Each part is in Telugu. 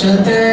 সাথে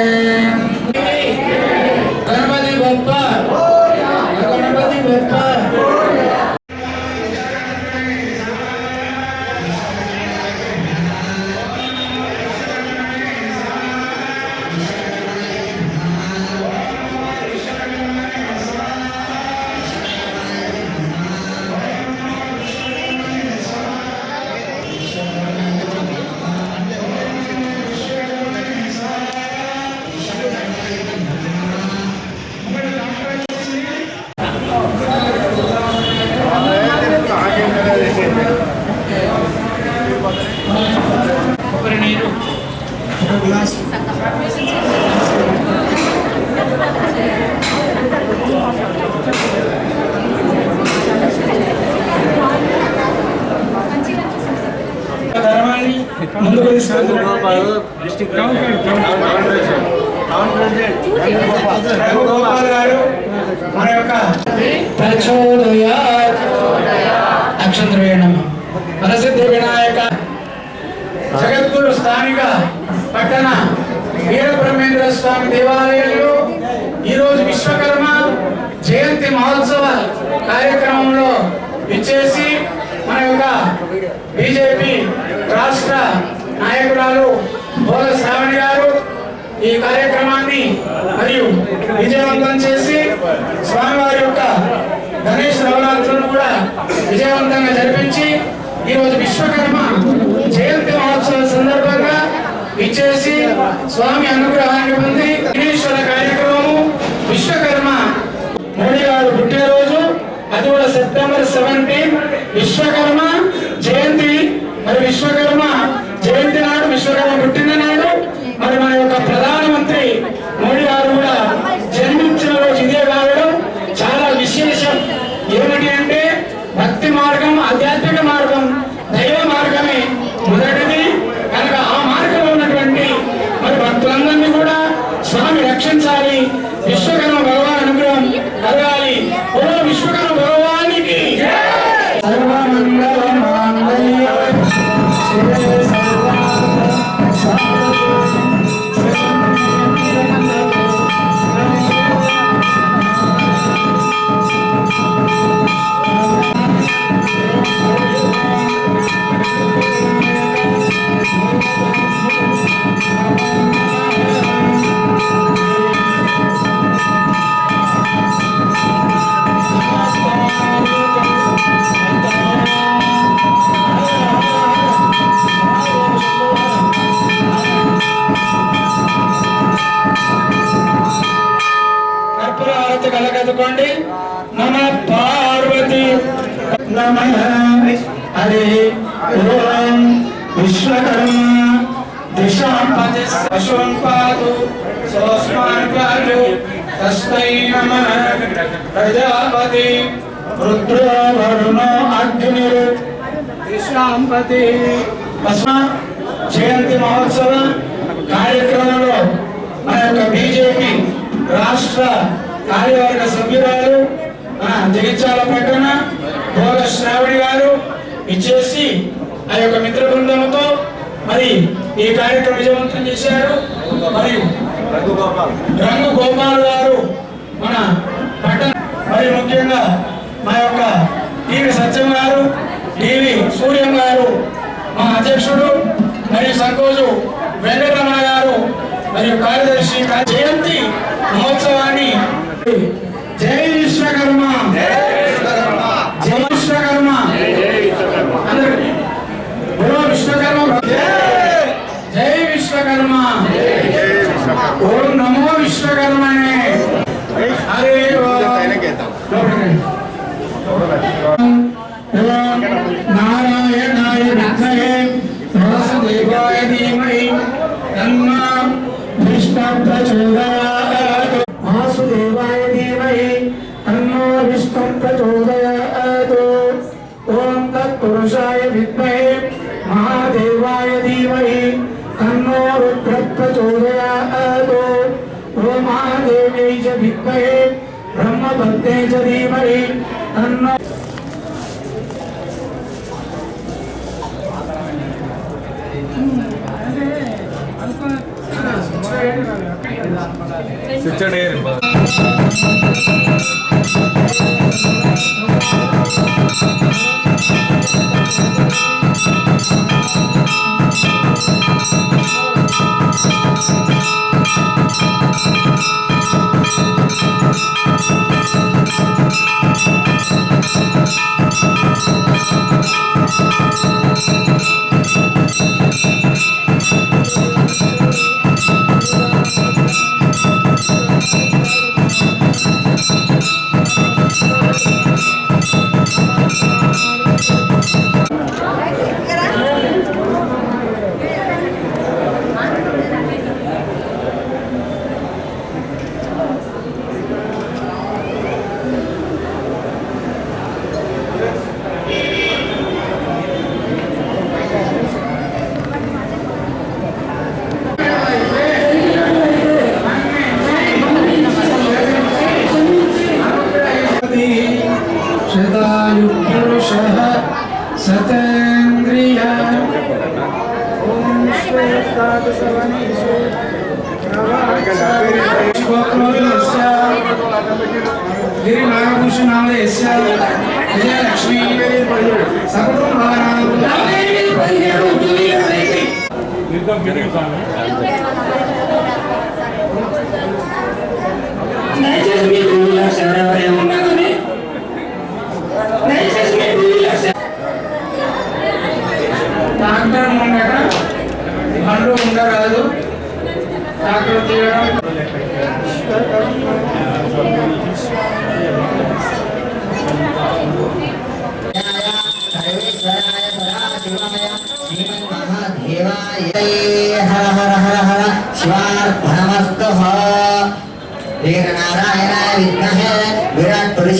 ముందుకు గారు మన యొక్క ప్రచోదయ అక్షంత్ర వేణమ వరసిద్ధి వినాయక జగద్గురు స్థానిక పట్టణ వీరబ్రహ్మేంద్ర స్వామి దేవాలయంలో ఈరోజు విశ్వకర్మ జయంతి మహోత్సవ కార్యక్రమంలో ఇచ్చేసి మన యొక్క బీజేపీ రాష్ట్ర నాయకురాలు బోల శ్రావణి గారు ఈ కార్యక్రమాన్ని మరియు విజయవంతం చేసి స్వామివారి యొక్క గణేష్ నవరాత్రులను కూడా విజయవంతంగా జరిపించి ఈరోజు విశ్వకర్మ జయంతి మహోత్సవం సందర్భంగా ఇచ్చేసి స్వామి అనుగ్రహాన్ని పొంది విఘ్నేశ్వర కార్యక్రమము విశ్వకర్మ మోడీ గారు పుట్టినరోజు అది కూడా సెప్టెంబర్ సెవెంటీన్. విశ్వకర్మ జయంతి మరి విశ్వకర్మ జయంతి నాడు విశ్వకర్మ పుట్టిన నాడు మరి మన యొక్క ప్రధాన నమ హరి విశ్వకర్మ. దిశాం పాదు సోస్మాన్ నమ. ప్రజాపతి రుద్రో వరుణో అగ్ని దిశాం జయంతి మహోత్సవ కార్యక్రమంలో మన యొక్క బీజేపీ రాష్ట్ర కార్యవర్గ సభ్యురాలు మన జగిత్యాల పట్టణ భోగ శ్రావణి గారు ఇచ్చేసి ఆ యొక్క మిత్ర బృందంతో మరి ఈ కార్యక్రమం విజయవంతం చేశారు. మరియు రంగు గోపాల్ గారు మన పట్టణ మరి ముఖ్యంగా మా యొక్క టీవీ సత్యం గారు టీవీ సూర్యం గారు మా అధ్యక్షుడు మరియు సంకోజు వెంకటరమణ గారు మరియు కార్యదర్శి జయంతి మహోత్సవాన్ని तेज धीमहि तन्नो சிச்சனே இருப்பா Thank you. విజయలక్ష్మి సర్వం దయచేసి మీ టూ వీలర్స్ ఎవరెవరే ఉన్నా नारायण विद्महे विराट पुरुष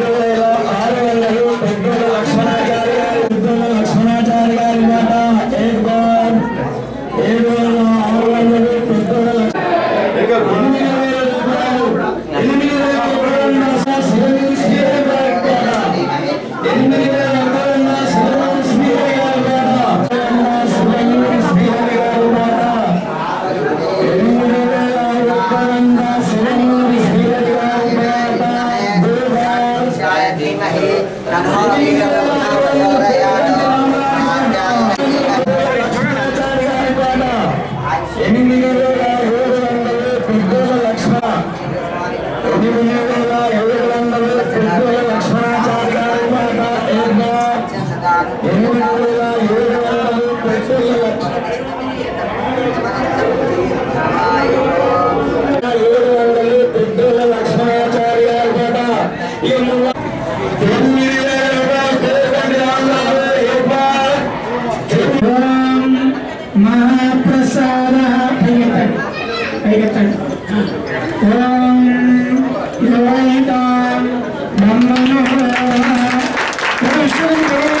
Yeah. Thank you.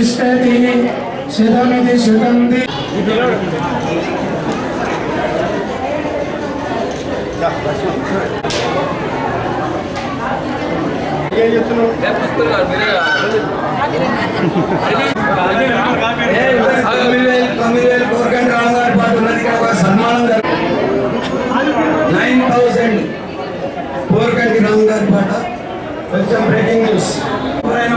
తిష్టతి శతమిది శతంది తొమ్మిది వేలు తొమ్మిది వేలు కోరికండి రావు గారి పాటు. ఉన్నది ఒక సన్మానం నైన్ థౌసండ్ పాట కొంచెం బ్రేకింగ్ న్యూస్. ఎవరైనా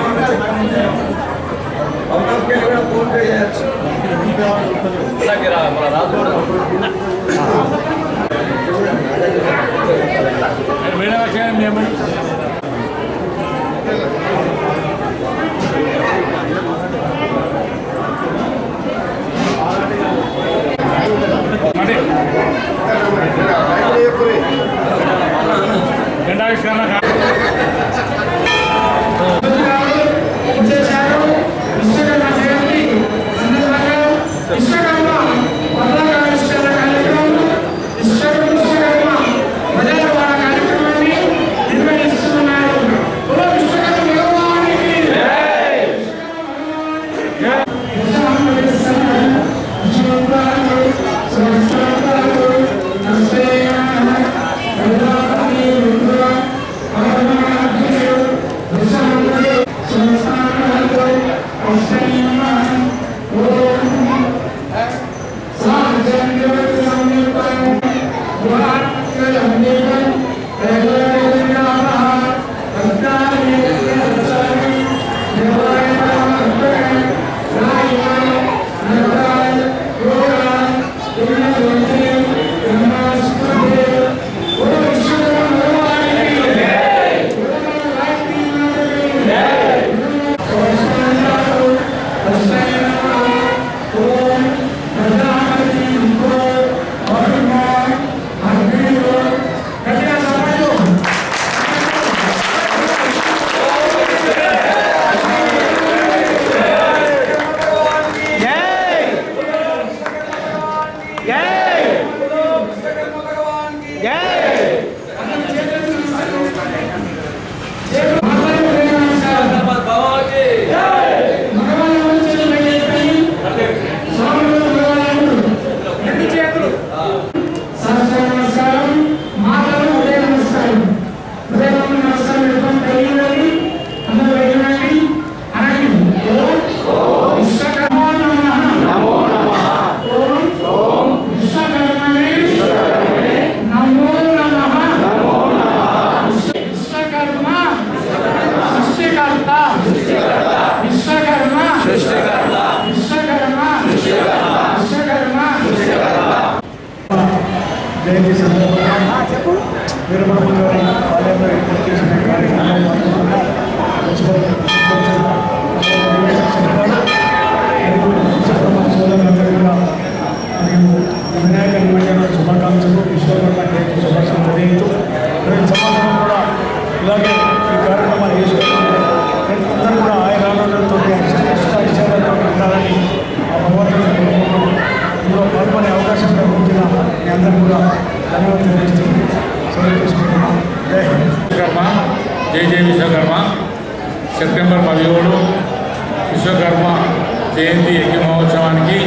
ரெண்டாயிரத்தி విశ్వకర్మ విశ్వకర్మ తెలియదు ప్రతి సంవత్సరం కూడా ఇలాగే ఈ కార్యక్రమాలు చేసుకుంటున్నారు అందరూ కూడా ఆయన ఆనందంతో ఇష్టాయిష్టాలతో ఉండాలని ఆ భగవంతుని ఇందులో పాల్గొనే అవకాశం కల్పించిన మీ అందరూ కూడా ధన్యవాదాలు తెలియజేస్తూ సెలవు తీసుకుంటున్నాం జై విశ్వకర్మ. జై జై విశ్వకర్మ. సెప్టెంబర్ పదిహేడు విశ్వకర్మ. జయంతి యజ్ఞ మహోత్సవానికి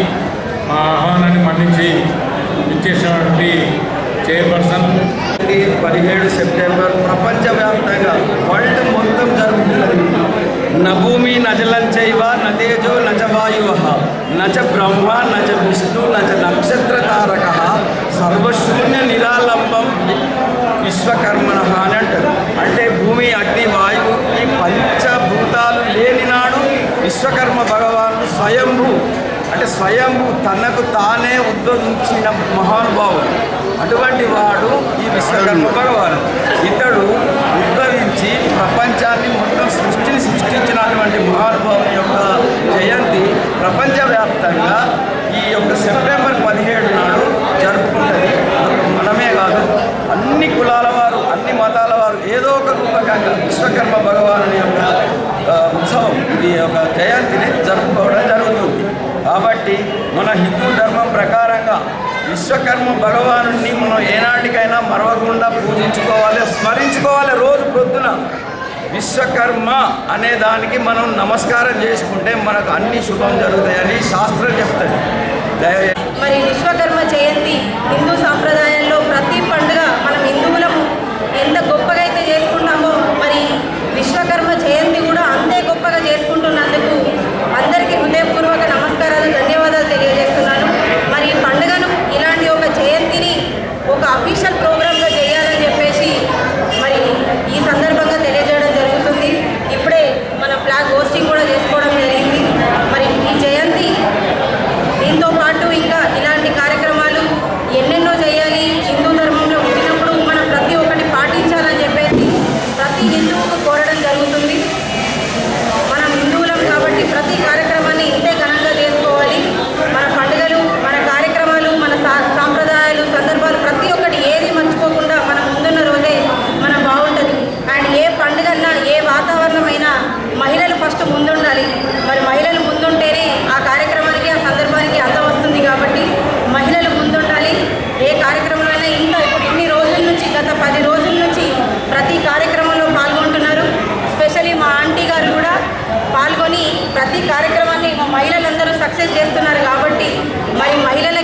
మా ఆహ్వానాన్ని మన్నించి ఇచ్చేసినటువంటి చైర్పర్సన్ పదిహేడు సెప్టెంబర్ ప్రపంచవ్యాప్తంగా వరల్డ్ మొత్తం జరుగుతున్నది. నభూమి నజలంచైవ నతేజో నజవాయువ నచ నచ బ్రహ్మ నచ విష్ణు నచ నక్షత్ర తారక సర్వశూన్య నిరాలంబం విశ్వకర్మణ అని అంటారు. అంటే భూమి అగ్ని వాయువు ఈ పంచభూతాలు లేని నాడు విశ్వకర్మ భగవానుడు స్వయంభూ అంటే స్వయంభూ తనకు తానే ఉద్భవించిన మహానుభావుడు. అటువంటి వాడు ఈ విశ్వకర్మ భగవాను కర్మ అనే దానికి మనం నమస్కారం చేసుకుంటే మనకు అన్ని శుభం జరుగుతాయని శాస్త్రం చెప్తుంది. మరి విశ్వకర్మ జయంతి హిందూ సాంప్రదాయ చేస్తున్నారు కాబట్టి మరి మహిళలు